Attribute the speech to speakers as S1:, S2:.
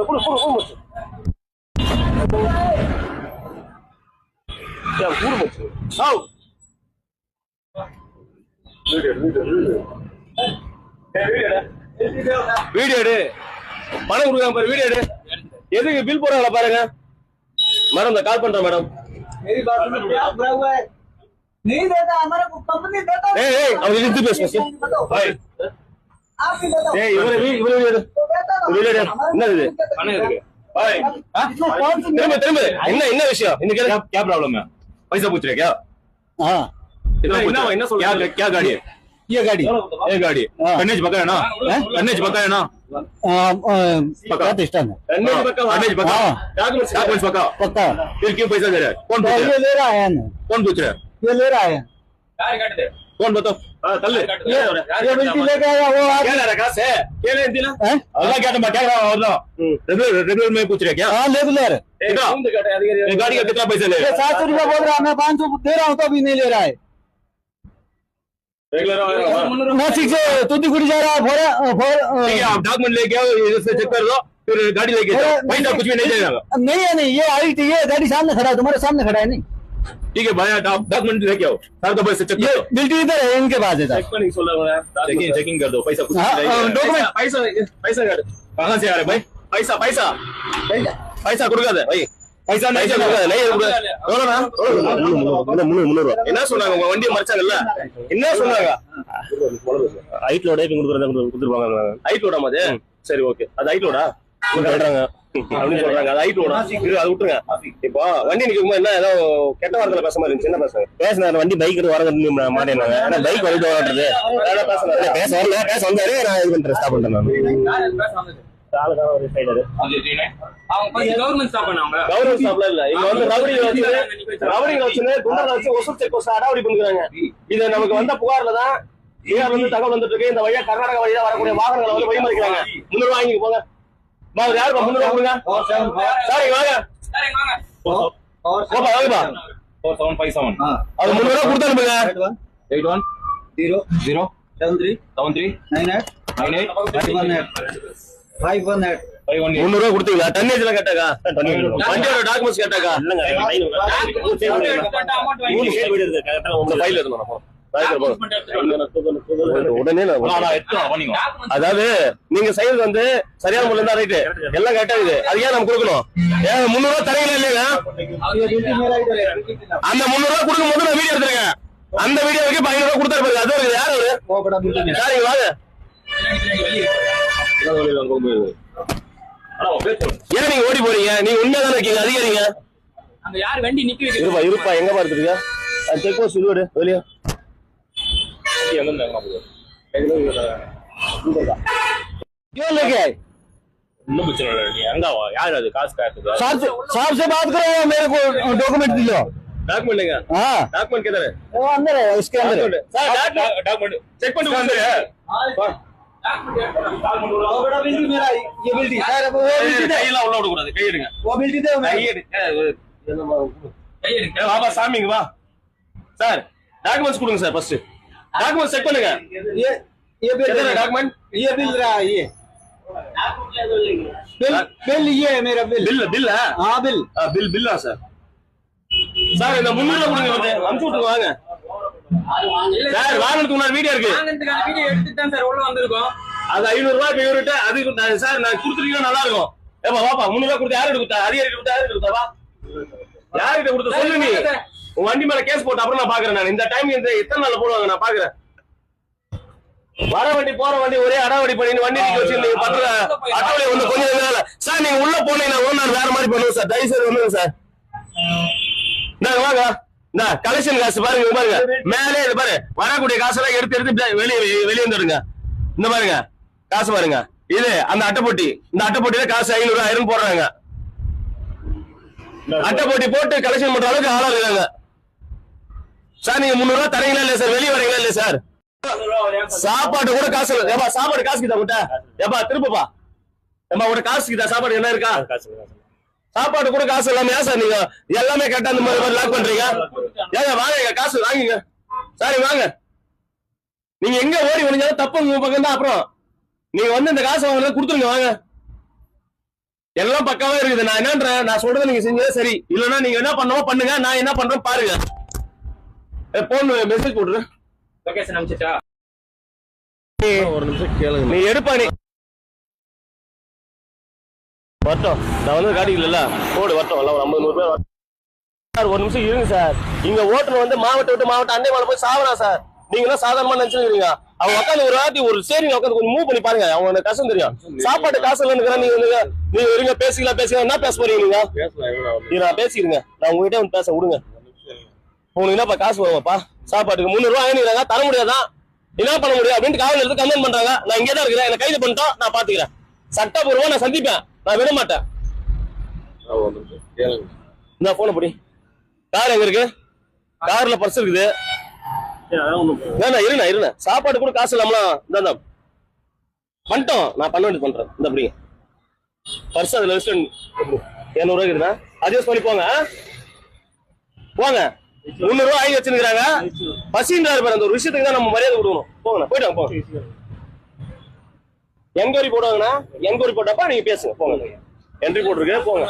S1: குடு குடு குடு மச்சு ஏன் கூடு மச்சு ஆவ் வீடியோ வீடியோ வீடியோ வீடியோ எடு பணம் கொடுக்காம பாரு வீடியோ எடு எதுக்கு பில் போடுறாங்களா பாருங்க மேடம் இந்த கால் பண்றேன் மேடம்
S2: मेरी बात सुनो घबरा हुआ है नहीं देता हमारा कंपनी देता है।
S1: ஏய் ஏய் அவங்க இழுத்து பேசு பேசு ஏய்
S2: आप भी देता
S1: ஏய் இவரை வீ- இவரை வீடு திரும்ப திரும்ப என்ன என்ன விஷயம் இந்த क्या क्या प्रॉब्लम है पैसा पूछ रहे क्या
S3: हाँ
S1: इतना इतना इतना क्या क्या गाड़ी है
S3: ये गाड़ी
S1: ये गाड़ी
S3: हाँ।
S1: कन्नेज पका है ना कन्नेज पका है ना
S3: आ, आ, पक्का स्टैंड है
S1: कन्नेज पका कन्नेज पका
S3: हाँ।
S1: डॉक्यूमेंट्स डॉक्यूमेंट्स पका
S3: पक्का
S1: फिर क्यों पैसा दे रहा है कौन
S3: तो
S1: पूछ रहा
S3: ये
S1: है
S3: ले रहा है ना
S1: कौन पूछ रहा है
S3: ये ले रहा है
S1: कौन बताओ
S3: ये ये बिल्टी लेके आया वो
S1: क्या
S3: आगे
S1: ले रहा क्या ले दिला
S3: हैं?
S1: अल्लाह क्या तुम क्या रहा रेगुलर रेगुलर में पूछ रहे क्या
S3: हाँ लेगुलर
S1: कितना ये गाड़ी का कितना पैसा ले
S3: ये सात सौ रुपया बोल रहा है मैं पाँच सौ दे रहा हूँ तो अभी नहीं ले रहा है
S1: रेगुलर
S3: नासिक से तूतीकुड़ी जा रहा है भोरा
S1: ठीक है आप डॉक्यूमेंट लेके आओ इधर चेक कर लो फिर गाड़ी लेके जाओ कुछ भी नहीं देगा
S3: नहीं है नहीं ये आई थी ये गाड़ी सामने खड़ा है तुम्हारे सामने खड़ा है नहीं
S1: ठीक है भाई आप डॉक्यूमेंट लेके आओ सारे तो पैसे चेक
S3: ये
S1: कर दो
S3: बिल्टी इधर है इनके पास है साहब
S1: चेक नहीं सोलह चेकिंग चेकिंग कर दो पैसा कुछ
S3: हाँ,
S1: नहीं
S3: हाँ,
S1: देगा।
S3: document-
S1: पैसा पैसा कर कहाँ से आ रहे भाई पैसा पैसा पैसा கொடுக்காத भाई பைசா नहीं கொடுக்காத नहीं கொடுக்காத எவ்வளவுண்ணா? எவ்வளவு? முந்நூறு என்ன சொன்னாங்க உங்க வண்டியை மறைச்சாங்கல்ல என்ன சொன்னாங்க ஹைட் லோட இப்ப கொடுக்குறதா கொடுத்துருவாங்க ஹைட் லோடா அது சரி ஓகே அது ஹைட் லோடா சொல்றாங்க. அப்படின்னு சொல்றாங்க. அது ஹைட் லோடா இது அது விட்டுருங்க. இப்போ வண்டி நிற்கும் என்ன ஏதோ கெட்ட வார்த்தையில பேச மாதிரி பேசுங்க பேசினாரு வண்டி பைக் வரது மாட்டேனாங்க ஆனா பைக் வந்துட்டு வரது பேச வரல. பேச வந்தாரு. நான் இது பண்றேன் ஸ்டாப் பண்றேன் நான்.
S4: கவர்மெண்ட் ஸ்டாப் பண்ணாங்க
S1: கவர்மெண்ட் ஸ்டாப்ல இல்ல. இங்க வந்து ரவுடி வச்சு ரவுடி வச்சு குண்டரை வச்சு ஒசூர் செக் போஸ்ட் அடாவடி பண்ணுறாங்க இது நமக்கு வந்த புகார்ல தான் இருந்து தகவல் வந்துட்டு இருக்கு. இந்த வழியா கர்நாடகா வழியா வரக்கூடிய வாகனங்களை வந்து வழிமறிக்கிறாங்க முன்னூறு வாங்கி போங்க மாவு யாரு முன்னூறு கொடுங்க. சார் இங்க வாங்க ஓகே ஓகேப்பா
S4: ஃபோர் செவன் ஃபைவ் செவன்
S1: அது முன்னூறு ரூபா கொடுத்து
S4: one
S2: eight
S4: one
S2: zero zero
S4: seven three
S2: seven three
S4: nine eight
S2: nine eight five one eight five
S4: one eight
S1: முன்னூறு ரூபா கொடுத்தீங்களா தண்ணி எதுல கேட்டாக்கா வண்டியோட டாக்குமெண்ட்ஸ் கேட்டாக்கா
S4: இல்லங்க
S1: அதாவது நீங்க செய்யறது வந்து சரியான முறையில இருந்தா ரைட்டு எல்லாம் கரெக்டா இருக்குது. அது ஏன் நம்ம கொடுக்கணும்? முன்னூறு ரூபா தரையில இல்லையா? அந்த முன்னூறு ரூபா கொடுக்கும் போது நான் வீடியோ எடுத்துருக்கேன். அந்த வீடியோ வரைக்கும் பதினூறு ரூபா கொடுத்தா பாருங்க. அது? யாரு யாரு வாங்க. ஏன் நீங்க ஓடி போறீங்க? நீங்க உண்மையா இருக்கீங்க? அதிகாரிங்க.
S4: அங்க யார் வண்டி நிக்க
S1: இருப்பா இருப்பா. எங்க பார்த்துருக்கீங்க செக் போஸ்ட் வெளியே.
S3: क्यों लेके आए
S1: இன்னும் பிரச்சனை இல்லை நீ எங்க வா யார் அது காசு காட்டுது
S3: साहब से साहब से बात करो वो मेरे को डॉक्यूमेंट दिलो
S1: டாக்குமெண்ட்டுங்க
S3: हाँ
S1: டாக்குமெண்ட் கேதாரு
S3: वो अंदर है इसके अंदर है
S1: சார் டாக்குமெண்ட் செக் பண்ணி வந்துரு
S2: वो बड़ा बिल्टी मेरा है, ये बिल्टी सर वो बिल्टी दे
S1: கையெல்லாம் உள்ள விடக்கூடாது கை எடுங்க
S2: वो बिल्टी दे
S1: கை
S2: मेरा
S1: எடு ஏ, வாப்பா சாமிங்க வா சார் டாக்குமெண்ட்ஸ் கொடுங்க சார் ஃபர்ஸ்ட் டாக்குமெண்ட் செக் பண்ணுங்க
S2: ये ये बिल
S1: कितना document?
S2: ये बिल रहा है ये बिल बिल ये है मेरा बिल
S1: பில் பில்ல
S2: हाँ बिल
S1: பில் பில்லா சார் சார் இந்த முந்நூறு ரூபா கொடுங்க வந்து அனுப்பிச்சு விட்டுருங்க வாங்க சார் வாங்கினதுக்கு முன்னாடி வீடியோ இருக்கு
S4: வாங்கினதுக்கான வீடியோ எடுத்துட்டு தான் சார் உள்ள வந்திருக்கோம்
S1: அது ஐநூறு ரூபாய் இப்ப இவர்கிட்ட அது நான் சார் நான் கொடுத்துருக்கீங்கன்னா நல்லா இருக்கும் ஏப்பா வாப்பா முந்நூறு ரூபாய் கொடுத்து யாரு கொடுத்தா அதிகாரி கொடுத்தா யாரு கொடுத்தா வா யாருக்கிட்ட கொடுத்த சொல்லு நீ உன் வண்டி மேல கேஸ் போட்டு அப்புறம் நான் பாக்குறேன் நான். இந்த டைம் இந்த எத்தனை நாள் போடுவாங்க நான் பாக்குறேன் வர வண்டி போற வண்டி ஒரே அடாவடி பண்ணி வண்டி நிக்க வச்சிருந்தீங்க நீங்க பண்ற அட்டவணை வந்து கொஞ்சம் நேரம் சார் நீங்க உள்ள போனீங்கன்னா ஒரு நாள் வேற மாதிரி பண்ணுவோம் சார். தயவு செய்து வந்துருங்க சார். இந்த வாங்க. இந்த கலெக்ஷன் காசு பாருங்க பாருங்க. மேலே இது பாரு. வரக்கூடிய காசெல்லாம் எடுத்து எடுத்து வெளியே வெளியே வந்துடுங்க. இந்த பாருங்க. காசு பாருங்க. இது அந்த அட்டைப்பொட்டி. இந்த அட்டைப்பொட்டியில காசு ஐநூறு ஆயிரம் போடுறாங்க. அட்டைப்பொட்டி போட்டு கலெக்ஷன் பண்ற அளவுக்கு ஆளா இருக்காங்க. சார் நீங்க முந்நூறு ரூபாய் தரீங்களா இல்ல சார்? வெளியே வரீங்களா இல்ல சார்? சாப்பாடு கூட காசு இல்லை. ஏப்பா சாப்பாடு காசு கிதா உட்ட ஏப்பா திருப்பப்பா. ஏப்பா உட காசு கிதா சாப்பாடு என்ன இருக்கா? சாப்பாடு கூட காசு இல்லாம ஏன் சார் நீங்க? எல்லாமே கரெக்டா இந்த மாதிரி லாக் பண்றீங்க? ஏங்க வாங்க காசு வாங்குங்க. சாரி வாங்க. நீங்க எங்க ஓடி முடிஞ்சாலும் தப்பு உங்க பக்கம் தான் அப்புறம். நீங்க வந்து இந்த காசு வாங்க கொடுத்துருங்க வாங்க. எல்லாம் பக்காவா இருக்குது. நான் என்னன்றேன்? நான் சொல்றதை நீங்க செஞ்சதே சரி. இல்லைன்னா நீங்க என்ன பண்ணவோ பண்ணுங்க. நான் என்ன பண்றேன் பாருங்க. போன் மெசேஜ் போட்டுரு.
S4: லொகேஷன் அனுப்பிச்சிட்டா?
S1: ஒரு நிமிஷம் கேளுங்க. நீ எடுப்பா நீ. வரட்டும். நான் வந்து காட்டிக்கல போடு வரட்டும். எல்லாம் ஒரு ஐம்பது நூறு பேர். சார் ஒரு நிமிஷம் இருங்க சார். இங்க ஓட்டுநர் வந்து மாவட்டம் விட்டு மாவட்டம் அண்டை மேல போய் சாவரா சார். நீங்க எல்லாம் சாதாரணமா நினைச்சிருக்கீங்க அவங்க உட்காந்து ஒரு வாட்டி ஒரு சேரிங்க உட்காந்து கொஞ்சம் மூவ் பண்ணி பாருங்க. அவங்க எனக்கு கஷ்டம் தெரியும். சாப்பாட்டு காசு இல்லைன்னு நீங்க வந்து நீங்க இருங்க பேசிக்கலாம் பேசிக்கலாம். என்ன பேச போறீங்க நீங்க? நான் பேசிக்கிறேங்க. நான் உங்ககிட்ட வந்து பேச விடுங்க. உனக்கு என்னப்பா காசு வருவாப்பா சாப்பாட்டுக்கு முந்நூறுவா ரூபாய் வாங்கிக்கிறாங்க தர முடியாதான் என்ன பண்ண முடியும் அப்படின்ட்டு காவல் எடுத்து கம்ப்ளைண்ட் பண்றாங்க. நான் இங்கே தான் இருக்கிறேன். என்ன கைது பண்ணிட்டோம் நான் பாத்துக்கிறேன். சட்டப்பூர்வமா நான் சந்திப்பேன். நான் விட மாட்டேன் இந்த போன படி. கார் எங்க இருக்கு? கார்ல பர்ஸ் இருக்குது. வேணா இருண்ணா இருண்ணா. சாப்பாடு கூட காசு இல்லாமலாம் இந்த பண்ணிட்டோம். நான் பண்ண வேண்டியது பண்றேன். இந்த அப்படிங்க பர்ஸ் அதுல வச்சு இருக்குதுண்ணா அட்ஜஸ்ட் பண்ணி போங்க போங்க. முந்நூறு ரூபாய் ஆகி வச்சிருக்காங்க பசின்றாரு பாரு அந்த ஒரு விஷயத்துக்கு தான் நம்ம மரியாதை கொடுக்கணும். போங்கண்ணா போயிட்டு போங்க. என்கொயரி போடுவாங்கண்ணா? என்கொயரி போட்டப்ப நீங்க பேசுங்க போங்க. என்ட்ரி போட்டிருக்கு போங்க.